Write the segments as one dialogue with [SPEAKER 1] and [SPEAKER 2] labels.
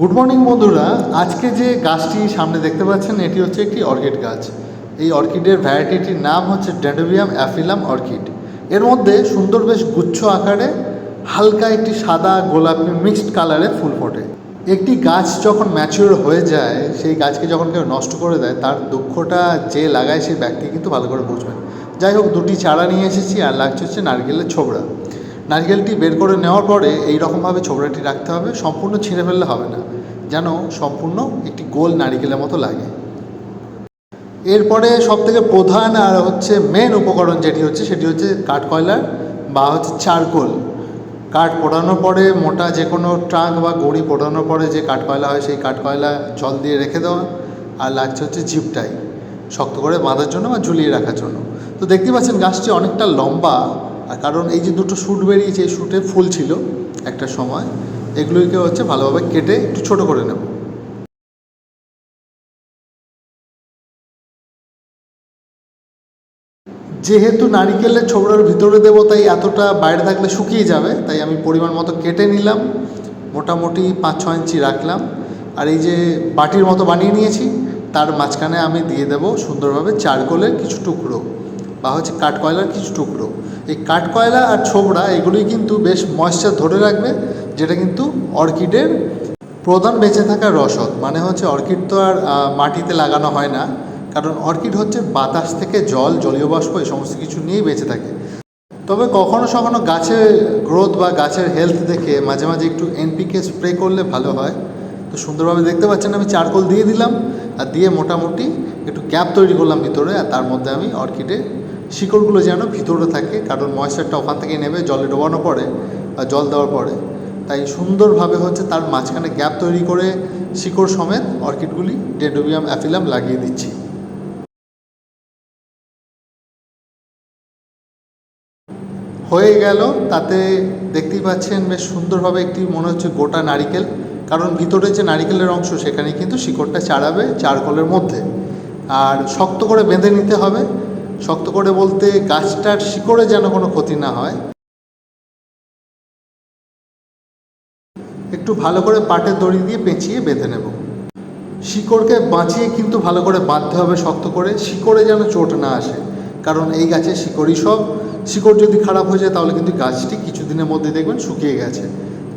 [SPEAKER 1] Good morning বন্ধুরা। আজকে যে গাছটি সামনে দেখতে পাচ্ছেন, এটি হচ্ছে একটি অর্কিড গাছ। এই অর্কিডের ভ্যারাইটিটির নাম হচ্ছে ড্যান্ডোবিয়াম অ্যাফিলাম অর্কিড এর মধ্যে সুন্দর বেশ গুচ্ছ আকারে হালকা একটি সাদা গোলাপি মিক্সড কালারে ফুল ফোটে। একটি গাছ যখন ম্যাচিওর হয়ে যায়, সেই গাছকে যখন কেউ নষ্ট করে দেয়, তার দুঃখটা যে লাগায়, সেই ব্যক্তি কিন্তু ভালো করে বুঝবেন। যাই হোক, দুটি চারা নিয়ে এসেছি, আর লাগছে হচ্ছে নারকেলের ছোবড়া। নারকেলটি বের করে নেওয়ার পরে এই রকমভাবে ছোবড়াটি রাখতে হবে, সম্পূর্ণ ছিঁড়ে ফেললে হবে না, যেন সম্পূর্ণ একটি গোল নারিকেলের মতো লাগে। এরপরে সবথেকে প্রধান আর হচ্ছে মেন উপকরণ যেটি হচ্ছে, সেটি হচ্ছে কাঠ কাঠকয়লার বা হচ্ছে চারকোল। কাঠ পোড়ানোর পরে মোটা যে কোনো ট্রাঙ্ক বা গড়ি পোড়ানোর পরে যে কাঠকয়লা হয়, সেই কাঠকয়লা জল দিয়ে রেখে দেওয়া, আর লাগছে হচ্ছে জিপটাই, শক্ত করে বাঁধার জন্য বা ঝুলিয়ে রাখার জন্য। তো দেখতে পাচ্ছেন, গাছটি অনেকটা লম্বা আর কারণ এই যে দুটো শ্যুট বেরিয়েছে, এই শ্যুটে ফুল ছিল একটা সময়। এগুলোকে হচ্ছে ভালোভাবে কেটে একটু ছোটো করে নেব। যেহেতু নারিকেলের ছোবড়ার ভিতরে দেবো, তাই এতটা বাইরে থাকলে শুকিয়ে যাবে, তাই আমি পরিমাণ মতো কেটে নিলাম। মোটামুটি পাঁচ ছ ইঞ্চি রাখলাম। আর এই যে বাটির মতো বানিয়ে নিয়েছি, তার মাঝখানে আমি দিয়ে দেবো সুন্দরভাবে চারকোলের কিছু টুকরো। বা হচ্ছে কাঠকয়লার কিছু টুকরো। এই কাঠকয়লা আর ছোবড়া এগুলোই কিন্তু বেশ ময়েশ্চার ধরে রাখবে, যেটা কিন্তু অর্কিডের প্রধান বেঁচে থাকার রসদ। মানে হচ্ছে অর্কিড তো আর মাটিতে লাগানো হয় না, কারণ অর্কিড হচ্ছে বাতাস থেকে জল, জলীয় বাষ্প, এই সমস্ত কিছু নিয়েই বেঁচে থাকে। তবে কখনো কখনো গাছের গ্রোথ বা গাছের হেলথ দেখে মাঝে মাঝে একটু এনপিকে স্প্রে করলে ভালো হয়। তো সুন্দরভাবে দেখতে পাচ্ছেন আমি চারকোল দিয়ে দিলাম, আর দিয়ে মোটামুটি একটু গ্যাপ তৈরি করলাম ভিতরে আর তার মধ্যে আমি অর্কিডে শিকড়গুলো যেন ভিতরে থাকে, কারণ ময়েশ্চারটা ওখান থেকে নেবে, জলে ডোবানোর পরে বা জল দেওয়ার পরে তাই সুন্দরভাবে হচ্ছে তার মাঝখানে গ্যাপ তৈরি করে শিকড় সমেত অর্কিডগুলি ডেন্ডোবিয়াম অ্যাফিলাম লাগিয়ে দিচ্ছি। হয়ে গেল, তাতে দেখতেই পাচ্ছেন বেশ সুন্দরভাবে একটি মনে হচ্ছে গোটা নারিকেল, কারণ ভিতরে যে নারিকেলের অংশ সেখানে কিন্তু শিকড়টা চাড়াবে চারকোলের মধ্যে। আর শক্ত করে বেঁধে নিতে হবে। শক্ত করে বলতে গাছটার শিকড়ে যেন কোনো ক্ষতি না হয়। একটু ভালো করে পাটের দড়ি দিয়ে পেঁচিয়ে বেঁধে নেব। শিকড়কে বাঁচিয়ে কিন্তু ভালো করে বাঁধতে হবে শক্ত করে। শিকড়ে যেন চোট না আসে, কারণ এই গাছের শিকড়ই সব। শিকড় যদি খারাপ হয়ে যায়, তাহলে কিন্তু গাছটি কিছুদিনের মধ্যে দেখবেন শুকিয়ে গেছে।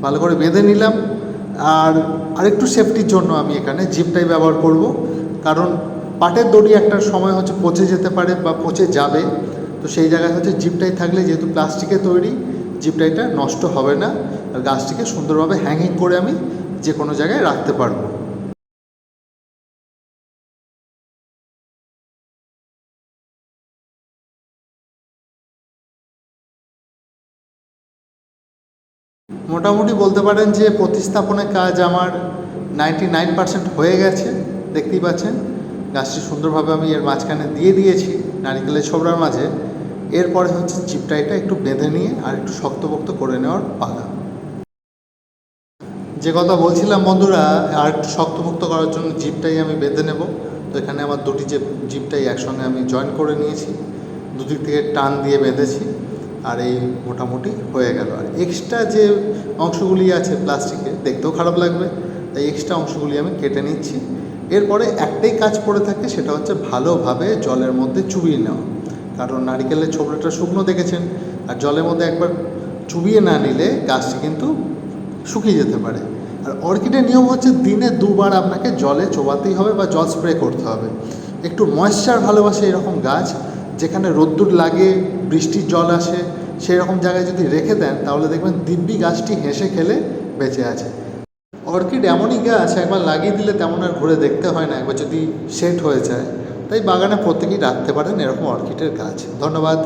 [SPEAKER 1] ভালো করে বেঁধে নিলাম। আর আরেকটু সেফটির জন্য আমি এখানে জিপটাই ব্যবহার করব, কারণ পাটের দড়ি একটা সময় হচ্ছে পচে যেতে পারে বা পচে যাবে। তো সেই জায়গায় হচ্ছে জিপটাই থাকলে যেহেতু প্লাস্টিকের তৈরি, জিপটাইটা নষ্ট হবে না। আর গাছটিকে সুন্দরভাবে হ্যাঙ্গিং করে আমি যে কোনো জায়গায় রাখতে পারব। মোটামুটি বলতে পারেন যে প্রতিস্থাপনের কাজ আমার নাইনটি নাইন পার্সেন্ট হয়ে গেছে। দেখতেই পাচ্ছেন। গাছটি সুন্দরভাবে আমি এর মাঝখানে দিয়ে দিয়েছি, নারিকেলের ছোবড়ার মাঝে। এরপরে হচ্ছে চিপটাইটা একটু বেঁধে নিয়ে আর একটু শক্তপোক্ত করে নেওয়ার পালা। যে কথা বলছিলাম বন্ধুরা, আর একটু শক্তপোক্ত করার জন্য জিপটাই আমি বেঁধে নেব। তো এখানে আমার দুটি যে জিপটাই একসঙ্গে আমি জয়েন করে নিয়েছি, দুদিক থেকে টান দিয়ে বেঁধেছি আর এই মোটামুটি হয়ে গেল। আর এক্সট্রা যে অংশগুলি আছে প্লাস্টিকে, দেখতেও খারাপ লাগবে, তাই এক্সট্রা অংশগুলি আমি কেটে নিচ্ছি। এরপরে একটাই কাজ পড়ে থাকে, সেটা হচ্ছে ভালোভাবে জলের মধ্যে চুবিয়ে নেওয়া। কারণ নারিকেলের ছোবড়াটা শুকনো দেখেছেন, আর জলের মধ্যে একবার চুবিয়ে না নিলে গাছটি কিন্তু শুকিয়ে যেতে পারে। আর অর্কিডের নিয়ম হচ্ছে দিনে দুবার আপনাকে জলে চোবাতেই হবে বা জল স্প্রে করতে হবে। একটু ময়েশ্চার ভালোবাসে এরকম গাছ, যেখানে রোদ্দুর লাগে, বৃষ্টির জল আসে সেই রকম জায়গায় যদি রেখে দেন, তাহলে দেখবেন দিব্যি গাছটি হেসে খেলে বেঁচে আছে। অর্কিড এমনই গাছ, একবার লাগিয়ে দিলে তেমন আর ঘুরে দেখতে হয় না, একবার যদি সেট হয়ে যায়। তাই বাগানে প্রত্যেকেই রাখতে পারেন এরকম অর্কিডের গাছ। ধন্যবাদ।